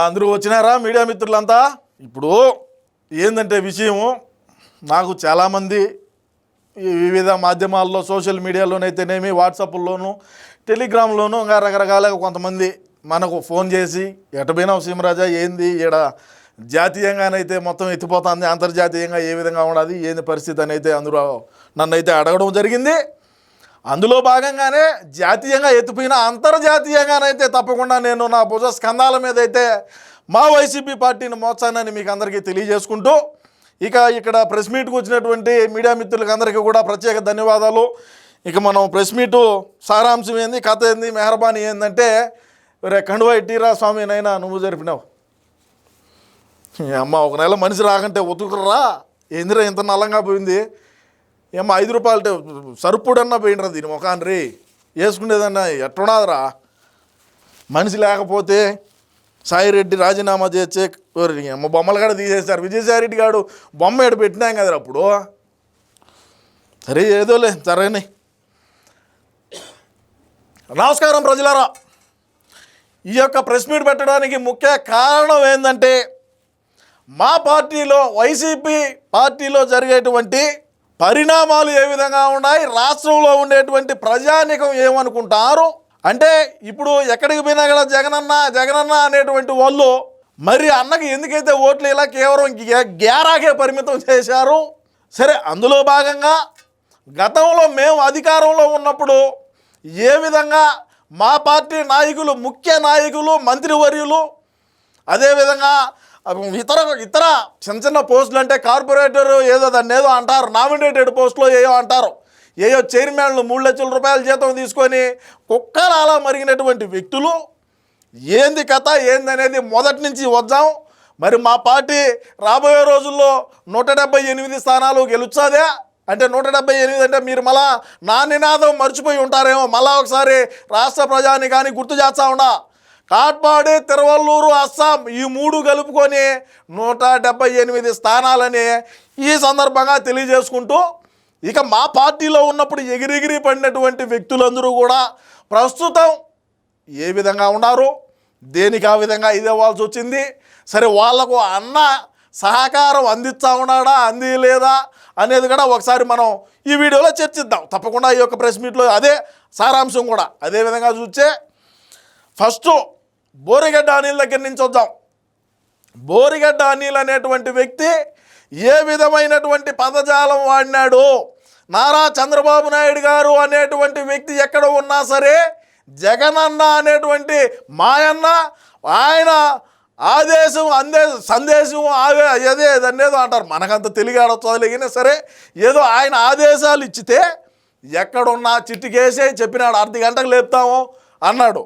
అందరూ వచ్చినారా మీడియా మిత్రులంతా? ఇప్పుడు ఏంటంటే విషయము నాకు చాలామంది ఈ వివిధ మాధ్యమాల్లో సోషల్ మీడియాలోనైతేనేమి వాట్సాప్లోను టెలిగ్రామ్లోను ఇంకా రకరకాలుగా కొంతమంది మనకు ఫోన్ చేసి ఎటపోయినావు సీమరాజా? ఏంది? ఈడ జాతీయంగానైతే మొత్తం ఎత్తిపోతుంది అంతర్జాతీయంగా ఏ విధంగా ఉండదు? ఏంది పరిస్థితి అని అయితే అందరూ నన్ను అయితే అడగడం జరిగింది. అందులో భాగంగానే జాతీయంగా ఎత్తిపోయిన అంతర్జాతీయంగానైతే తప్పకుండా నేను నా భుజ స్కంధాల మీద అయితే మా వైసీపీ పార్టీని మోచానని మీకు అందరికీ తెలియజేసుకుంటూ ఇక ఇక్కడ ప్రెస్ మీట్కి వచ్చినటువంటి మీడియా మిత్రులకు అందరికీ కూడా ప్రత్యేక ధన్యవాదాలు. ఇక మనం ప్రెస్ మీటు సారాంశం ఏంది కథ ఏంది మెహర్బానీ ఏందంటే రే కండువా ఇట్టిరా స్వామి నైనా నువ్వు జరిపినావు. అమ్మ ఒక నెల మనిషి రాకంటే ఉతుకురా. ఏందిరా ఇంత నల్లంగా పోయింది? ఏమో ఐదు రూపాయలు సరుపుడన్నా పోయినరా దీని ముఖాన్ని రే. వేసుకునేదన్నా ఎట్టున్నాదిరా మనిషి లేకపోతే సాయిరెడ్డి రాజీనామా చేసే అమ్మ బొమ్మలు కూడా తీసేశారు విజయసాయిరెడ్డి గారు బొమ్మ ఏడు పెట్టినాం కదా అప్పుడు? సరే ఏదోలే సరేని. నమస్కారం ప్రజలారా. ఈ యొక్క ప్రెస్ మీట్ పెట్టడానికి ముఖ్య కారణం ఏంటంటే మా పార్టీలో వైసీపీ పార్టీలో జరిగేటువంటి పరిణామాలు ఏ విధంగా ఉన్నాయి? రాష్ట్రంలో ఉండేటువంటి ప్రజానికం ఏమనుకుంటారు? అంటే ఇప్పుడు ఎక్కడికి పోయినా కూడా జగనన్న జగనన్న అనేటువంటి వాళ్ళు మరి అన్నకి ఎందుకైతే ఓట్లు ఇలా కేవలం గ్యారాకే పరిమితం చేశారు? సరే అందులో భాగంగా గతంలో మేము అధికారంలో ఉన్నప్పుడు ఏ విధంగా మా పార్టీ నాయకులు ముఖ్య నాయకులు మంత్రివర్యులు అదేవిధంగా ఇతర ఇతర చిన్న చిన్న పోస్టులు అంటే కార్పొరేటర్ ఏదో దాన్ని ఏదో అంటారు. నామినేటెడ్ పోస్టులో ఏయో అంటారు. ఏయో చైర్మన్లు మూడు లక్షల రూపాయల జీతం తీసుకొని కుక్కలు అలా మరిగినటువంటి వ్యక్తులు. ఏంది కథ? ఏంది అనేది మొదటి నుంచి వద్దాం. మరి మా పార్టీ రాబోయే రోజుల్లో నూట డెబ్బై ఎనిమిది స్థానాలు గెలుచాదే అంటే నూట డెబ్బై ఎనిమిది అంటే మీరు మళ్ళా నా నినాదం మర్చిపోయి ఉంటారేమో. మళ్ళా ఒకసారి రాష్ట్ర ప్రజాని కానీ గుర్తు చేస్తా ఉండా కాట్పాడి తిరువల్లూరు అస్సాం ఈ మూడు కలుపుకొని నూట డెబ్బై ఎనిమిది స్థానాలని ఈ సందర్భంగా తెలియజేసుకుంటూ ఇక మా పార్టీలో ఉన్నప్పుడు ఎగిరెగిరి పడినటువంటి వ్యక్తులందరూ కూడా ప్రస్తుతం ఏ విధంగా ఉన్నారు? దేనికి ఆ విధంగా ఇదేవాల్సి వచ్చింది? సరే వాళ్ళకు అన్న సహకారం అందిస్తా ఉన్నాడా అంది లేదా అనేది కూడా ఒకసారి మనం ఈ వీడియోలో చర్చిద్దాం. తప్పకుండా ఈ యొక్క ప్రెస్ మీట్లో అదే సారాంశం కూడా అదే విధంగా చూస్తే ఫస్ట్ బోరిగడ్డ అనిల్ దగ్గర నుంచి వద్దాం. బోరిగడ్డ అనిల్ అనేటువంటి వ్యక్తి ఏ విధమైనటువంటి పదజాలం వాడినాడు నారా చంద్రబాబు నాయుడు గారు అనేటువంటి వ్యక్తి ఎక్కడ ఉన్నా సరే జగనన్న అనేటువంటి మాయన్న ఆయన ఆదేశం అందే సందేశం ఆవే అదే దాన్ని అంటారు. మనకంత తెలుగు ఆడొచ్చలేగినా సరే ఏదో ఆయన ఆదేశాలు ఇచ్చితే ఎక్కడున్నా చిట్టికేసే చెప్పినాడు. అర్ధ గంటకు లేపుతాము అన్నాడు.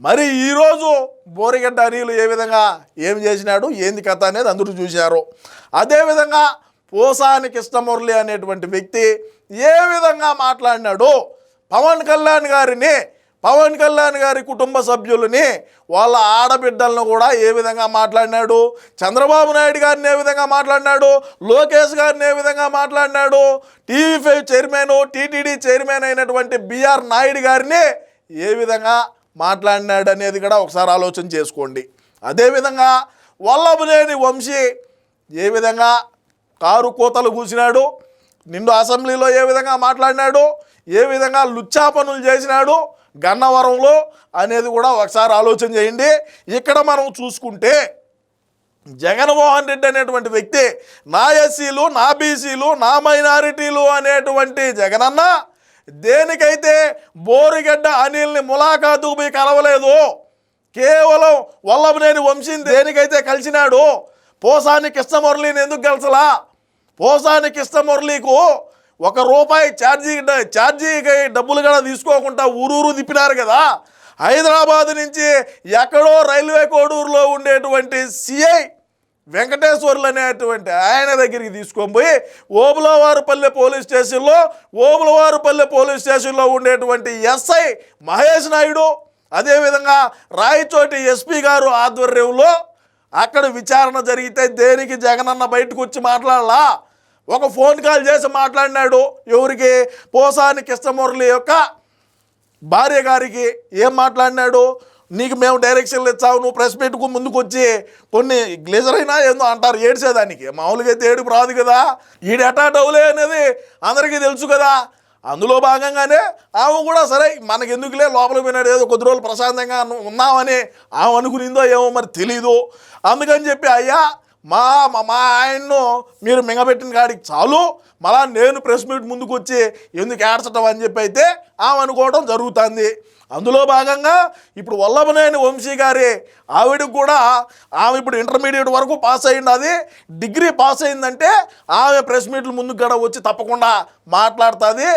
మరి ఈరోజు బోరిగడ్డ అనిలు ఏ విధంగా ఏం చేసినాడు ఏంది కథ అనేది అందరూ చూశారు. అదేవిధంగా పోసాని కృష్ణమురళి అనేటువంటి వ్యక్తి ఏ విధంగా మాట్లాడినాడు పవన్ కళ్యాణ్ గారిని పవన్ కళ్యాణ్ గారి కుటుంబ సభ్యులని వాళ్ళ ఆడబిడ్డలను కూడా ఏ విధంగా మాట్లాడినాడు చంద్రబాబు నాయుడు గారిని ఏ విధంగా మాట్లాడినాడు లోకేష్ గారిని ఏ విధంగా మాట్లాడినాడు TV five chairman TTD chairman అయినటువంటి బిఆర్ నాయుడు గారిని ఏ విధంగా మాట్లాడినాడు అనేది కూడా ఒకసారి ఆలోచన చేసుకోండి. అదేవిధంగా వల్లభనేని వంశీ ఏ విధంగా కారు కోతలు కూసినాడు నిండు అసెంబ్లీలో ఏ విధంగా మాట్లాడినాడు ఏ విధంగా లుచ్చా పనులు చేసినాడు గన్నవరంలో అనేది కూడా ఒకసారి ఆలోచన చేయండి. ఇక్కడ మనం చూసుకుంటే జగన్మోహన్ రెడ్డి అనేటువంటి వ్యక్తి నా ఎస్సీలు నా బీసీలు నా మైనారిటీలు అనేటువంటి జగనన్న దేనికైతే బోరిగడ్డ అనిల్ని ములాఖాతు పోయి కలవలేదు కేవలం వల్లభనేని వంశీని దేనికైతే కలిసినాడు పోసాని కృష్ణమురళిని ఎందుకు కలిసలా? పోసాని కృష్ణమురళికు ఒక రూపాయి ఛార్జీ ఛార్జీకి డబ్బులు కూడా తీసుకోకుండా ఊరూరు తిప్పినారు కదా. హైదరాబాద్ నుంచి ఎక్కడో రైల్వే కోడూరులో ఉండేటువంటి సిఐ వెంకటేశ్వర్లు అనేటువంటి ఆయన దగ్గరికి తీసుకొని పోయి ఓబులవారుపల్లె పోలీస్ స్టేషన్లో ఓబులవారుపల్లె పోలీస్ స్టేషన్లో ఉండేటువంటి ఎస్ఐ మహేష్ నాయుడు అదేవిధంగా రాయచోటి ఎస్పీ గారు ఆధ్వర్యంలో అక్కడ విచారణ జరిగితే దేనికి జగనన్న బయటకు వచ్చి మాట్లాడాలా? ఒక ఫోన్ కాల్ చేసి మాట్లాడినాడు ఎవరికి? పోసాని కృష్ణమురళి యొక్క భార్య గారికి ఏం మాట్లాడినాడు? నీకు మేము డైరెక్షన్లు ఇచ్చావు నువ్వు ప్రెస్ మీట్కు ముందుకు వచ్చి. కొన్ని గ్లేజర్ అయినా ఏందో అంటారు ఏడ్చేదానికి. మామూలుగా అయితే ఏడుపు రాదు కదా. ఈడు ఎటా డౌలే అనేది అందరికీ తెలుసు కదా. అందులో భాగంగానే ఆమె కూడా సరే మనకి ఎందుకులే లోపల పోయినాడు ఏదో కొద్ది రోజులు ప్రశాంతంగా ఉన్నామని ఆమె అనుకునిందో ఏమో మరి తెలీదు. అందుకని చెప్పి అయ్యా మా మా మా ఆయన్ను మీరు మింగబెట్టిన కాడికి చాలు. మళ్ళా నేను ప్రెస్ మీట్ ముందుకు వచ్చి ఎందుకు ఏడ్చటం అని చెప్పి అయితే ఆమె అనుకోవడం జరుగుతుంది. అందులో భాగంగా ఇప్పుడు వల్లభనేని వంశీ గారి ఆవిడకి కూడా ఆమె ఇప్పుడు ఇంటర్మీడియట్ వరకు పాస్ అయ్యింది. అది డిగ్రీ పాస్ అయిందంటే ఆమె ప్రెస్ మీట్లు ముందు కూడా వచ్చి తప్పకుండా మాట్లాడుతుంది.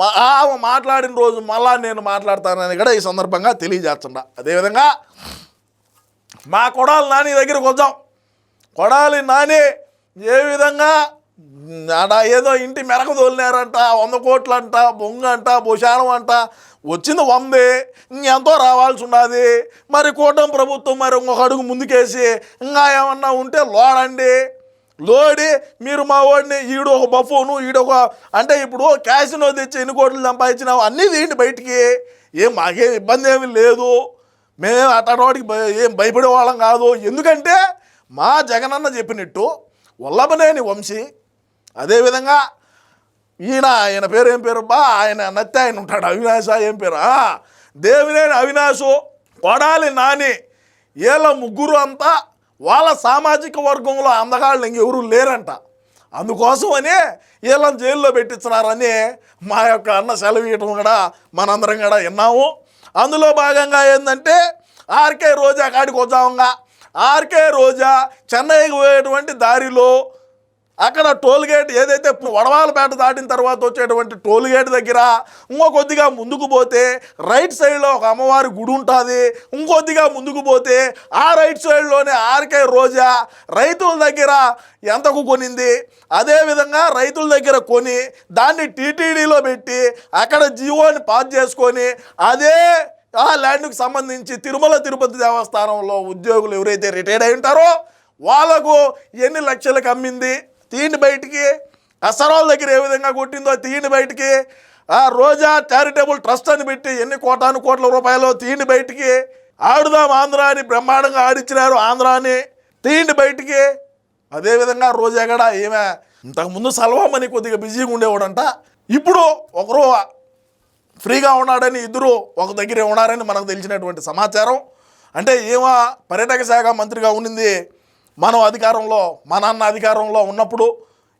మా ఆమె మాట్లాడిన రోజు మళ్ళా నేను మాట్లాడతానని కూడా ఈ సందర్భంగా తెలియజేస్తుండ అదేవిధంగా మా కొడాలి నాని దగ్గరికి వద్దాం కొడాలి నాని ఏ విధంగా ఆడ ఏదో ఇంటి మెరకు తోలినారంట వంద కోట్లు అంట బొంగ అంట భుషాణం అంట. వచ్చింది వందే ఇంకెంతో రావాల్సి ఉన్నది. మరి కూటమి ప్రభుత్వం మరి ఇంకొక అడుగు ముందుకేసి ఇంకా ఏమన్నా ఉంటే లోడండి. లోడి మీరు మా వాడిని ఈడు ఒక బఫోను ఈడు ఒక అంటే ఇప్పుడు క్యాసినో తెచ్చి ఎన్ని కోట్లు సంపాదించినావు అన్నీ తీయండి బయటికి. ఏం మాకేం ఇబ్బంది ఏమీ లేదు. మేము అట్టవాడికి ఏం భయపడే వాళ్ళం కాదు. ఎందుకంటే మా జగనన్న చెప్పినట్టు వల్లభనేని వంశీ అదేవిధంగా ఈయన ఆయన పేరు ఏం పేరు? బా ఆయన నత్తి ఆయన ఉంటాడు అవినాశ ఏం పేరు? దేవినేని అవినాశు కొడాలి నాని వీళ్ళ ముగ్గురు అంతా వాళ్ళ సామాజిక వర్గంలో అందగాళ్ళు ఇంకెవరు లేరంట. అందుకోసమని వీళ్ళని జైల్లో పెట్టించినారని మా యొక్క అన్న సెలవు ఇవ్వడం కూడా మనందరం కూడా విన్నాము. అందులో భాగంగా ఏంటంటే ఆర్కే రోజా కాడికి వచ్చాముగా. ఆర్కే రోజా చెన్నైకి పోయేటువంటి దారిలో అక్కడ టోల్ గేట్ ఏదైతే వడవాలపేట దాటిన తర్వాత వచ్చేటువంటి టోల్ గేట్ దగ్గర ఇంకో కొద్దిగా ముందుకు పోతే రైట్ సైడ్లో ఒక అమ్మవారి గుడి ఉంటుంది. ఇంకొద్దిగా ముందుకు పోతే ఆ రైట్ సైడ్లోనే ఆర్కే రోజా రైతుల దగ్గర ఎంతకు కొనింది? అదేవిధంగా రైతుల దగ్గర కొని దాన్ని టీటీడీలో పెట్టి అక్కడ జీవోని పాస్ చేసుకొని అదే ఆ ల్యాండ్కు సంబంధించి తిరుమల తిరుపతి దేవస్థానంలో ఉద్యోగులు ఎవరైతే రిటైర్డ్ అయి ఉంటారో వాళ్ళకు ఎన్ని లక్షలకు అమ్మింది? తీయండి బయటికి. అసరాల దగ్గర ఏ విధంగా కొట్టిందో తీయండి బయటికి. ఆ రోజా చారిటబుల్ ట్రస్ట్ అని పెట్టి ఎన్ని కోటాను కోట్ల రూపాయలు తీయండి బయటికి. ఆడుదాం ఆంధ్ర అని బ్రహ్మాండంగా ఆడిచ్చినారు ఆంధ్రాని. తీయండి బయటికి. అదేవిధంగా రోజా కూడా ఏమే ఇంతకుముందు సల్వామని కొద్దిగా బిజీగా ఉండేవాడంట. ఇప్పుడు ఒకరు ఫ్రీగా ఉన్నాడని ఇద్దరు ఒక దగ్గరే ఉన్నారని మనకు తెలిసినటువంటి సమాచారం. అంటే ఏమో పర్యాటక శాఖ మంత్రిగా ఉండింది. మనం అధికారంలో మా నాన్న అధికారంలో ఉన్నప్పుడు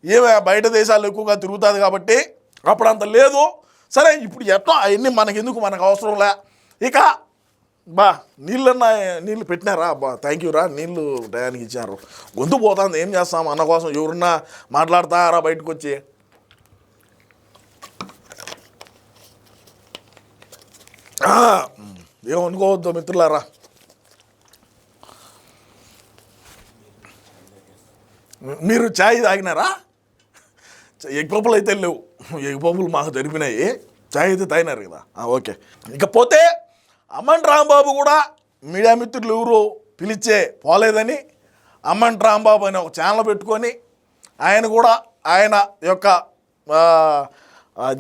ఏమే బయట దేశాలు ఎక్కువగా తిరుగుతుంది కాబట్టి అప్పుడు అంత లేదు. సరే ఇప్పుడు ఎట్లా? అవన్నీ మనకెందుకు? మనకు అవసరం లే. ఇక బా నీళ్ళన్నా నీళ్ళు పెట్టినారా? బా థ్యాంక్ యూ రా. నీళ్ళు టయానికి ఇచ్చారు. గొంతు పోతుంది. ఏం చేస్తాం? అన్న కోసం ఎవరన్నా మాట్లాడతారా బయటకు వచ్చి ఏమనుకోవద్దు మిత్రులారా. మీరు ఛాయ్ తాగినారా? ఎగ్ పప్పులు అయితే లేవు. ఎగ్ పప్పులు మాకు జరిపినాయి ఛాయ్ అయితే తాగినారు కదా. ఓకే. ఇకపోతే అమ్మన్ రాంబాబు కూడా మీడియా మిత్రులు ఎవరు పిలిచే పోలేదని అమ్మన్ రాంబాబు అని ఒక ఛానల్ పెట్టుకొని ఆయన కూడా ఆయన యొక్క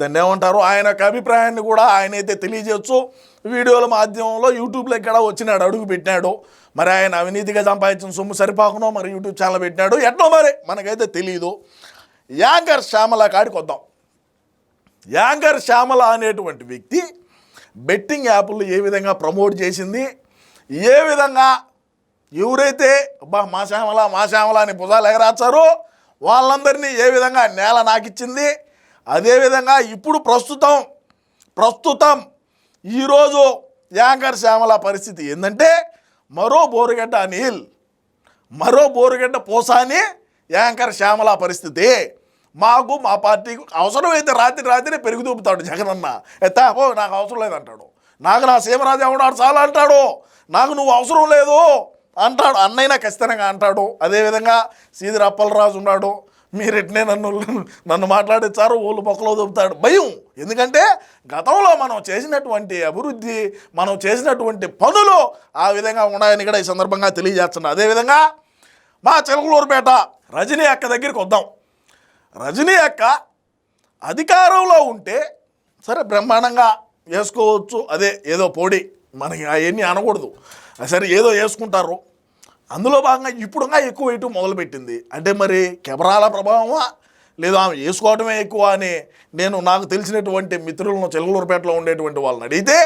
దాన్ని ఏమంటారు? ఆయన యొక్క అభిప్రాయాన్ని కూడా ఆయన అయితే తెలియజేయచ్చు. వీడియోల మాధ్యమంలో యూట్యూబ్లో ఎక్కడ వచ్చినాడు అడుగు పెట్టినాడు. మరి ఆయన అవినీతిగా సంపాదించిన సొమ్ము సరిపాకునో మరి యూట్యూబ్ ఛానల్ పెట్టినాడు. ఎట్లా మరి? మనకైతే తెలియదు యాంకర్ శ్యామల కాడికి వద్దాం. యాంకర్ శ్యామల అనేటువంటి వ్యక్తి బెట్టింగ్ యాప్లు ఏ విధంగా ప్రమోట్ చేసింది? ఏ విధంగా? ఎవరైతే అబ్బా మా శ్యామల మా శ్యామల అని భుజాలు ఎగరాచారో వాళ్ళందరినీ ఏ విధంగా నేల నాకిచ్చింది? అదేవిధంగా ఇప్పుడు ప్రస్తుతం ప్రస్తుతం ఈరోజు యాంకర్ శ్యామల పరిస్థితి ఏంటంటే మరో బోరుగడ్డ అనిల్ మరో బోరుగడ్డ పోసాని యాంకర్ శ్యామల పరిస్థితి మాకు మా పార్టీకి అవసరమైతే రాత్రి రాత్రి పెరుగుదూపుతాడు జగనన్న. ఎత్తాహో నాకు అవసరం లేదంటాడు. నాకు నా సీమరాజు ఎవడాడు చాలా అంటాడు. నాకు నువ్వు అవసరం లేదు అంటాడు. అన్నైనా ఖచ్చితంగా అంటాడు. అదేవిధంగా సీదిరి అప్పలరాజు ఉన్నాడు. మీరు ఎట్నే నన్ను నన్ను మాట్లాడించారు ఊళ్ళు పొక్కలో దొబ్బుతాడు. భయం. ఎందుకంటే గతంలో మనం చేసినటువంటి అభివృద్ధి మనం చేసినటువంటి పనులు ఆ విధంగా ఉన్నాయని కూడా ఈ సందర్భంగా తెలియజేస్తున్నా. అదేవిధంగా మా చిలకలూరుపేట రజనీ అక్క దగ్గరికి వద్దాం. రజనీ అక్క అధికారంలో ఉంటే సరే బ్రహ్మాండంగా వేసుకోవచ్చు. అదే ఏదో పొడి. మనకి అవన్నీ అనకూడదు. సరే ఏదో వేసుకుంటారు. అందులో భాగంగా ఇప్పుడుగా ఎక్కువ వేయటం మొదలుపెట్టింది. అంటే మరి కెమెరాల ప్రభావమా? లేదా ఆమె వేసుకోవటమే ఎక్కువ అని నేను నాకు తెలిసినటువంటి మిత్రులను చెలుగులూరుపేటలో ఉండేటువంటి వాళ్ళని అడిగితే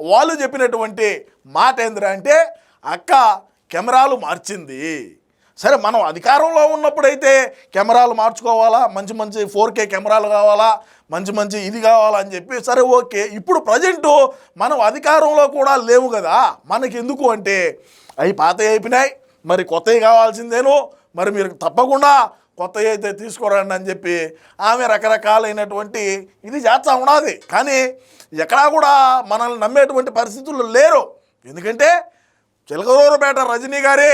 వాళ్ళు చెప్పినటువంటి మాట ఏందిరా అంటే అక్క కెమెరాలు మార్చింది. సరే మనం అధికారంలో ఉన్నప్పుడైతే కెమెరాలు మార్చుకోవాలా? మంచి మంచి ఫోర్ కే కెమెరాలు కావాలా? మంచి మంచి ఇది కావాలా? అని చెప్పి సరే ఓకే. ఇప్పుడు ప్రజెంటు మనం అధికారంలో కూడా లేవు కదా. మనకి ఎందుకు అంటే అవి పాత అయిపోయినాయి. మరి కొత్తవి కావాల్సిందేను మరి మీరు తప్పకుండా కొత్తవి అయితే తీసుకురండి అని చెప్పి ఆమె రకరకాలైనటువంటి ఇది చేస్తా ఉన్నది. కానీ ఎక్కడా కూడా మనల్ని నమ్మేటువంటి పరిస్థితులు లేరు. ఎందుకంటే చిలకరూరుపేట రజనీ గారే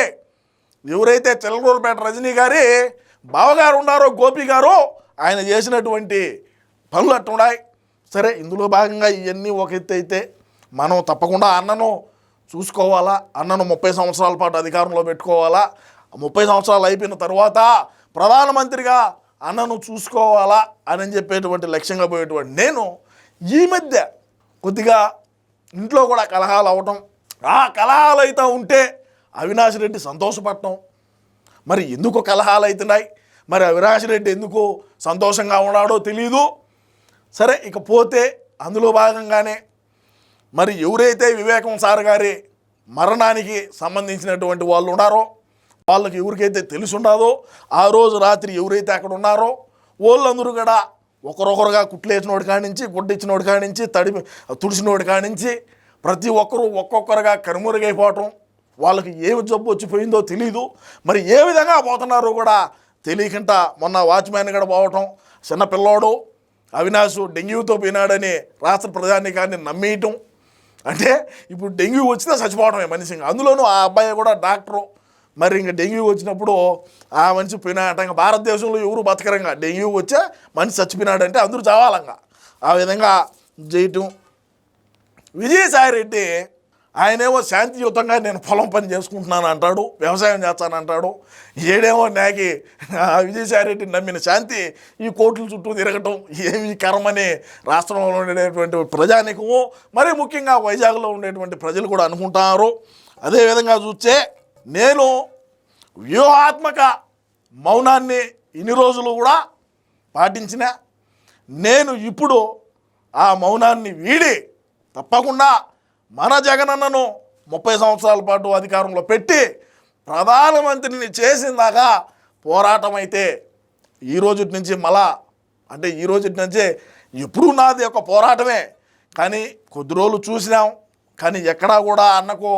ఎవరైతే చిలకరూరుపేట రజనీ గారి బావగారు ఉన్నారో గోపి గారు ఆయన చేసినటువంటి పనులు అట్టున్నాయి సరే ఇందులో భాగంగా ఇవన్నీ ఒక ఎత్తు అయితే మనం తప్పకుండా అన్నను చూసుకోవాలా? అన్నను ముప్పై సంవత్సరాల పాటు అధికారంలో పెట్టుకోవాలా? ముప్పై సంవత్సరాలు అయిపోయిన తర్వాత ప్రధానమంత్రిగా అన్నను చూసుకోవాలా అని చెప్పేటువంటి లక్ష్యంగా పోయేటువంటి నేను ఈ మధ్య కొద్దిగా ఇంట్లో కూడా కలహాలు అవటం ఆ కలహాలు అయితే ఉంటే అవినాష్ రెడ్డి సంతోషపడటం. మరి ఎందుకు కలహాలు అవుతున్నాయి మరి అవినాష్ రెడ్డి ఎందుకు సంతోషంగా ఉన్నాడో తెలియదు సరే ఇకపోతే అందులో భాగంగానే మరి ఎవరైతే వివేకం సార్ గారి మరణానికి సంబంధించినటువంటి వాళ్ళు ఉన్నారో వాళ్ళకి ఎవరికైతే తెలిసి ఉండదో ఆ రోజు రాత్రి ఎవరైతే అక్కడ ఉన్నారో వాళ్ళందరూ కూడా ఒకరొకరుగా కుట్లేసినోడి కానించి గుడ్డిచ్చినోడి కానించి తడిమి తుడిచినోడి కానించి ప్రతి ఒక్కరూ ఒక్కొక్కరుగా కనుమరుగైపోవటం వాళ్ళకి ఏమి జబ్బు వచ్చిపోయిందో తెలియదు మరి ఏ విధంగా పోతున్నారో కూడా తెలియకుండా మొన్న వాచ్మ్యాన్ కూడా పోవటం చిన్న పిల్లోడు అవినాష్ డెంగ్యూతో పోయినాడని రాష్ట్ర ప్రధానికాన్ని నమ్మేయటం అంటే ఇప్పుడు డెంగ్యూ వచ్చినా చచ్చిపోవడమే మనిషి అందులోనూ ఆ అబ్బాయి కూడా డాక్టరు. మరి ఇంకా డెంగ్యూ వచ్చినప్పుడు ఆ మనిషి పోయినాట ఇంకా భారతదేశంలో ఎవరు బతకరంగా? డెంగ్యూ వచ్చే మనిషి చచ్చిపోయినాడంటే అందరూ చావాలంగా. ఆ విధంగా చేయటం విజయసాయి రెడ్డి ఆయనేమో శాంతియుతంగా నేను పొలం పని చేసుకుంటున్నాను అంటాడు వ్యవసాయం చేస్తానంటాడు. ఏడేమో నాకి ఆ రెడ్డిని నమ్మిన శాంతి ఈ కోట్ల చుట్టూ తిరగటం ఏమి కర్మని రాష్ట్రంలో ఉండేటువంటి ప్రజానికము మరి ముఖ్యంగా వైజాగ్లో ఉండేటువంటి ప్రజలు కూడా అనుకుంటున్నారు అదేవిధంగా చూస్తే నేను వ్యూహాత్మక మౌనాన్ని ఇన్ని రోజులు కూడా పాటించిన నేను ఇప్పుడు ఆ మౌనాన్ని వీడి తప్పకుండా మన జగనన్నను ముప్పై సంవత్సరాల పాటు అధికారంలో పెట్టి ప్రధానమంత్రిని చేసిందాకా పోరాటం అయితే ఈ రోజు నుంచి మళ్ళా అంటే ఈ రోజు నుంచే ఎప్పుడూ నాది ఒక పోరాటమే. కానీ కొద్ది రోజులు చూసినాం. కానీ ఎక్కడా కూడా అన్నకు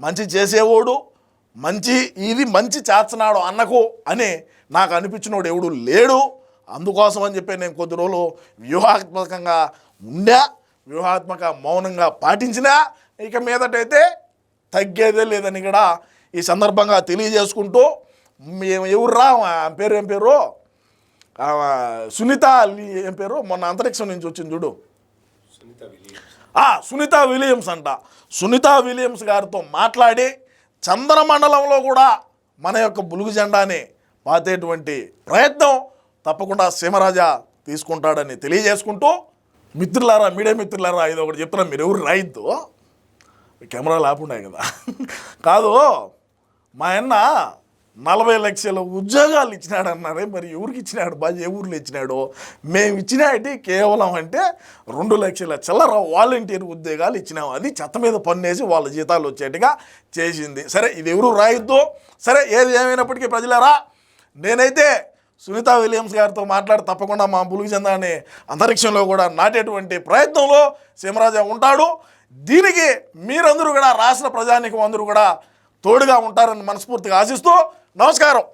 మంచి చేసేవాడు మంచి ఇది మంచి చేస్తున్నాడు అన్నకు అని నాకు అనిపించినోడు ఎవడు లేడు. అందుకోసం అని చెప్పి నేను కొద్ది రోజులు వ్యూహాత్మకంగా ఉండా. వ్యూహాత్మక మౌనంగా పాటించినా ఇక మీదటైతే తగ్గేదే లేదని కూడా ఈ సందర్భంగా తెలియజేసుకుంటూ మేము ఎవర్రా ఆమె పేరు ఏం పేరు? సునీత ఏం పేరు? మొన్న అంతరిక్షం నుంచి వచ్చింది చూడు. ఆ, సునీత విలియమ్స్ అంట. సునీత విలియమ్స్ గారితో మాట్లాడి చంద్రమండలంలో కూడా మన యొక్క బులుగు జెండాని పాతేటువంటి ప్రయత్నం తప్పకుండా సీమరాజా తీసుకుంటాడని తెలియజేసుకుంటూ మిత్రులారా మీడియా మిత్రులారా ఇది ఒకటి చెప్తున్నా మీరు ఎవరు రాయిద్దు. కెమెరాలు ఆపున్నాయి కదా. కాదు మా అన్న నలభై లక్షల ఉద్యోగాలు ఇచ్చినాడు అన్నారే మరి ఎవరికి ఇచ్చినాడు? బాగా ఏ ఊర్లో ఇచ్చినాడు? మేము ఇచ్చినాటి కేవలం అంటే రెండు లక్షల చిల్లర వాలంటీర్ ఉద్యోగాలు ఇచ్చినాము అది చెత్త మీద పన్నేసి వాళ్ళ జీతాలు వచ్చేట్టుగా చేసింది. సరే ఇది ఎవరు రాయొద్దు? సరే ఏది ఏమైనప్పటికీ ప్రజలారా నేనైతే సునీత విలియమ్స్ గారితో మాట్లాడి తప్పకుండా మా బులుగు చెందాన్ని అంతరిక్షంలో కూడా నాటేటువంటి ప్రయత్నంలో సీమరాజా ఉంటాడు. దీనికి మీరందరూ కూడా రాష్ట్ర ప్రజానికం అందరూ కూడా తోడుగా ఉంటారని మనస్ఫూర్తిగా ఆశిస్తూ నమస్కారం.